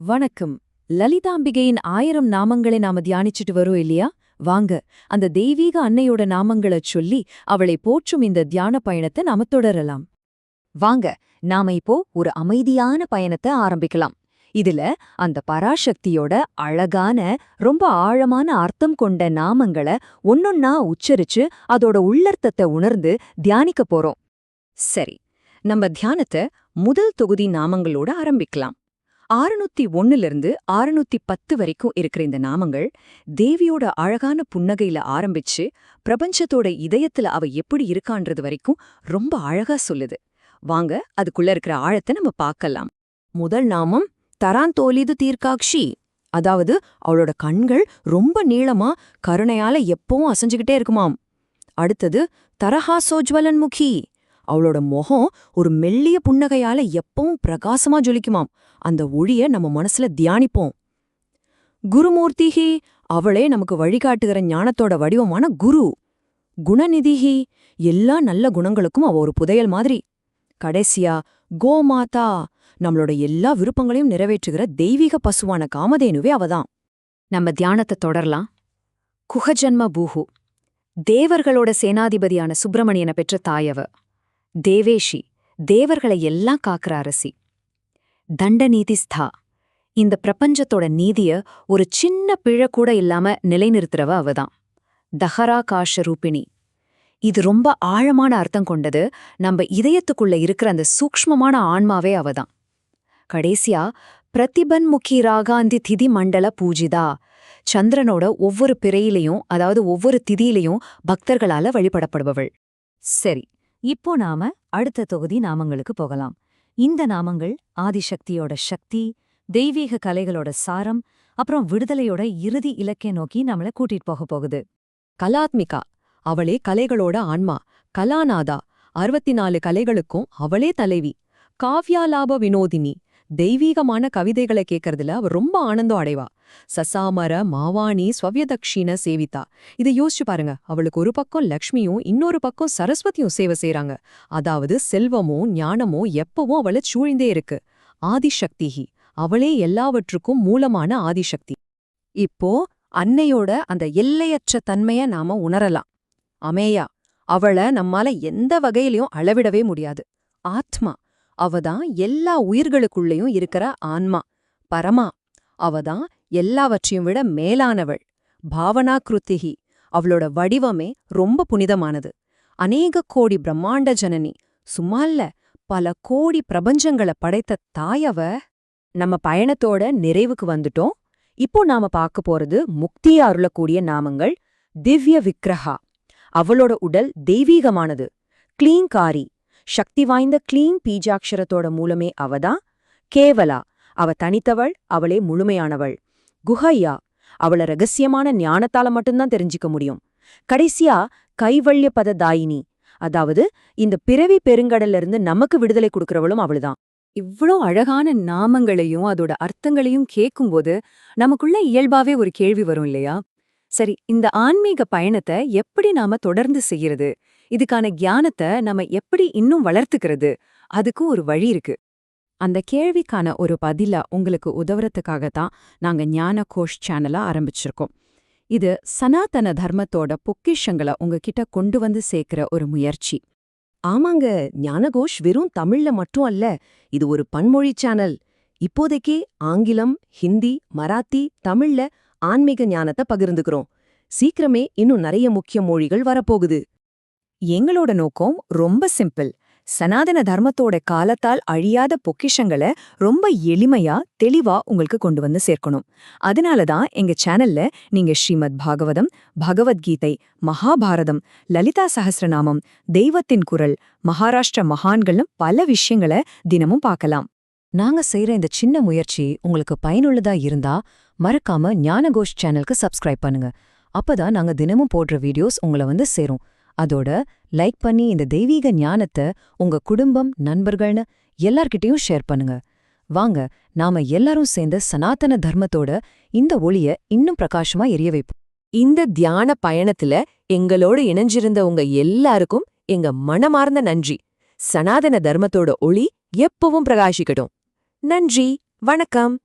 வணக்கம். லலிதாம்பிகையின் ஆயிரம் நாமங்களை நாம தியானிச்சுட்டு வரோம் இல்லையா? வாங்க அந்த தெய்வீக அன்னையோட நாமங்களை சொல்லி அவளை போற்றும் இந்த தியான பயணத்தை நாம தொடரலாம். வாங்க நாம இப்போ ஒரு அமைதியான பயணத்தை ஆரம்பிக்கலாம். இதுல அந்த பராசக்தியோட அழகான ரொம்ப ஆழமான அர்த்தம் கொண்ட நாமங்களை ஒன்னொன்னா உச்சரிச்சு அதோட உள்ளர்த்தத்தை உணர்ந்து தியானிக்க போறோம். சரி நம்ம தியானத்தை முதல் தொகுதி நாமங்களோட ஆரம்பிக்கலாம். ஆறுநூத்தி ஒன்னுலிருந்து ஆறுநூத்தி பத்து வரைக்கும் இருக்கிற இந்த நாமங்கள் தேவியோட அழகான புன்னகையில ஆரம்பிச்சு பிரபஞ்சத்தோட இதயத்துல அவ எப்படி இருக்கான்றது வரைக்கும் ரொம்ப அழகா சொல்லுது. வாங்க அதுக்குள்ள இருக்கிற ஆழத்தை நம்ம பார்க்கலாம். முதல் நாமம் தராந்தோலிது தீர்க்காக்ஷி அதாவது அவளோட கண்கள் ரொம்ப நீளமா கருணையால எப்பவும் அசைஞ்சுகிட்டே இருக்குமாம். அடுத்தது தரஹாசோஜ்வலன் முகி அவளோட முகம் ஒரு மெல்லிய புன்னகையால எப்பவும் பிரகாசமா ஜொலிக்குமாம். அந்த ஒளிய நம்ம மனசுல தியானிப்போம். குருமூர்த்திஹி அவளே நமக்கு வழிகாட்டுகிற ஞானத்தோட வடிவமான குரு. குணநிதிஹி எல்லா நல்ல குணங்களுக்கும் அவ ஒரு புதையல் மாதிரி. கடைசியா கோமாதா நம்மளோட எல்லா விருப்பங்களையும் நிறைவேற்றுகிற தெய்வீக பசுவான காமதேனுவே அவதான். நம்ம தியானத்தை தொடரலாம். குஹஜன்ம பூஹு தேவர்களோட சேனாதிபதியான சுப்பிரமணியனை பெற்ற தாயவ தேவேஷி தேவர்களை எல்லாம் காக்கிற அரசி தண்டநீதிஸ்தா. இந்த பிரபஞ்சத்தோட நீதிய ஒரு சின்ன பிழை கூட இல்லாம நிலைநிறுத்துறவ அவதான் தஹராகாஷ ரூபிணி இது ரொம்ப ஆழமான அர்த்தம் கொண்டது. நம்ம இதயத்துக்குள்ள இருக்கிற அந்த சூக்ஷ்மமான ஆன்மாவே அவதான் கடைசியா பிரதிபன்முகி ராகாந்தி திதி மண்டல பூஜிதா. சந்திரனோட ஒவ்வொரு பிறையிலையும் அதாவது ஒவ்வொரு திதியிலையும் பக்தர்களால வழிபடப்படுபவள். சரி இப்போ நாம அடுத்த தொகுதி நாமங்களுக்கு போகலாம். இந்த நாமங்கள் ஆதிசக்தியோட சக்தி தெய்வீக கலைகளோட சாரம் அப்புறம் விடுதலையோட இறுதி இலக்கை நோக்கி நம்மள கூட்டிட்டு போக போகுது. கலாத்மிகா அவளே கலைகளோட ஆன்மா. கலாநாதா அறுபத்தி நாலு கலைகளுக்கும் அவளே தலைவி. காவ்யாலாப வினோதினி தெய்வீகமான கவிதைகளை கேட்கறதுல அவ ரொம்ப ஆனந்தம் அடைவா. சசாமர மாவாணி ஸ்வவியதக்ஷின சேவிதா. இதை யோசிச்சு பாருங்க. அவளுக்கு ஒரு பக்கம் லக்ஷ்மியும் இன்னொரு பக்கம் சரஸ்வதியும் சேவை செய்யறாங்க அதாவது செல்வமும் ஞானமும் எப்பவும் அவளை சூழ்ந்தே இருக்கு. ஆதிசக்திஹி. அவளே எல்லாவற்றுக்கும் மூலமான ஆதிசக்தி. இப்போ அன்னையோட அந்த எல்லையற்ற தன்மைய நாம உணரலாம். அமேயா அவள நம்மால எந்த வகையிலயும் அளவிடவே முடியாது. ஆத்மா அவதான் எல்லா உயிர்களுக்குள்ளேயும் இருக்கிற ஆன்மா. பரமா அவதான் எல்லாவற்றையும் விட மேலானவள். பாவனா கிருத்திகி அவளோட வடிவமே ரொம்ப புனிதமானது. அநேக கோடி பிரம்மாண்ட ஜனனி. சும்மால்ல பல கோடி பிரபஞ்சங்கள படைத்த தாயவ நம்ம பயணத்தோட நிறைவுக்கு வந்துட்டோம். இப்போ நாம பார்க்க போறது முக்திய அருளக்கூடிய நாமங்கள் திவ்ய விக்ரஹா. அவளோட உடல் தெய்வீகமானது. கிளீங்காரி சக்தி வாய்ந்த கிளீன் பீஜாட்சரத்தோட மூலமே அவதான் கேவலா. அவ தனித்தவள் அவளே முழுமையானவள். குஹையா. அவள ரகசியமான ஞானத்தால மட்டும்தான் தெரிஞ்சுக்க முடியும். கடைசியா கைவல்ய பத தாயினி அதாவது இந்த பிறவி பெருங்கடல்ல இருந்து நமக்கு விடுதலை கொடுக்கறவளும் அவளுதான். இவ்ளோ அழகான நாமங்களையும் அதோட அர்த்தங்களையும் கேட்கும்போது நமக்குள்ள இயல்பாவே ஒரு கேள்வி வரும் இல்லையா? சரி இந்த ஆன்மீக பயணத்தை எப்படி நாம தொடர்ந்து செய்யறது? இதுக்கான ஞானத்தை நம்ம எப்படி இன்னும் வளர்த்துக்கிறது? அதுக்கும் ஒரு வழி இருக்கு. அந்த கேள்விக்கான ஒரு பதிலா உங்களுக்கு உதவுறதுக்காகத்தான் நாங்க ஞான கோஷ் சேனலை ஆரம்பிச்சிருக்கோம். இது சனாதன தர்மத்தோட பொக்கிஷங்களை உங்ககிட்ட கொண்டு வந்து சேர்க்கிற ஒரு முயற்சி. ஆமாங்க ஞானகோஷ் வெறும் தமிழ்ல மட்டும் அல்ல இது ஒரு பன்மொழி சேனல் இப்போதைக்கே ஆங்கிலம் ஹிந்தி மராத்தி தமிழ்ல ஆன்மீக ஞானத்தை பகிர்ந்துக்கிறோம். சீக்கிரமே இன்னும் நிறைய முக்கிய மொழிகள் வரப்போகுது. எங்களோட நோக்கம் ரொம்ப சிம்பிள். சனாதன தர்மத்தோட காலத்தால் அழியாத பொக்கிஷங்களை ரொம்ப எளிமையா தெளிவா உங்களுக்கு கொண்டு வந்து சேர்க்கணும். அதனால தான் எங்க சேனல்ல நீங்க ஸ்ரீமத் பாகவதம் பகவத்கீதை மகாபாரதம் லலிதா சஹஸ்ரநாமம் தெய்வத்தின் குரல் மகாராஷ்டிர மகான்கள்னு பல விஷயங்களை தினமும் பார்க்கலாம். நாங்க செய்யற இந்த சின்ன முயற்சி உங்களுக்கு பயனுள்ளதா இருந்தா மறக்காம ஞானகோஷ் சேனலுக்கு சப்ஸ்கிரைப் பண்ணுங்க. அப்பதான் நாங்க தினமும் போடுற வீடியோஸ் உங்களை வந்து சேரும். அதோட லைக் பண்ணி இந்த தெய்வீக ஞானத்தை உங்க குடும்பம் நண்பர்கள்னு எல்லார்கிட்டயும் ஷேர் பண்ணுங்க. வாங்க நாம எல்லாரும் சேர்ந்து சனாதன தர்மத்தோட இந்த ஒளிய இன்னும் பிரகாசமா எரிய வைப்போம். இந்த தியான பயணத்துல எங்களோட இணைஞ்சிருந்த உங்க எல்லாருக்கும் எங்க மனமார்ந்த நன்றி. சனாதன தர்மத்தோட ஒளி எப்பவும் பிரகாசிக்கட்டும். நன்றி வணக்கம்.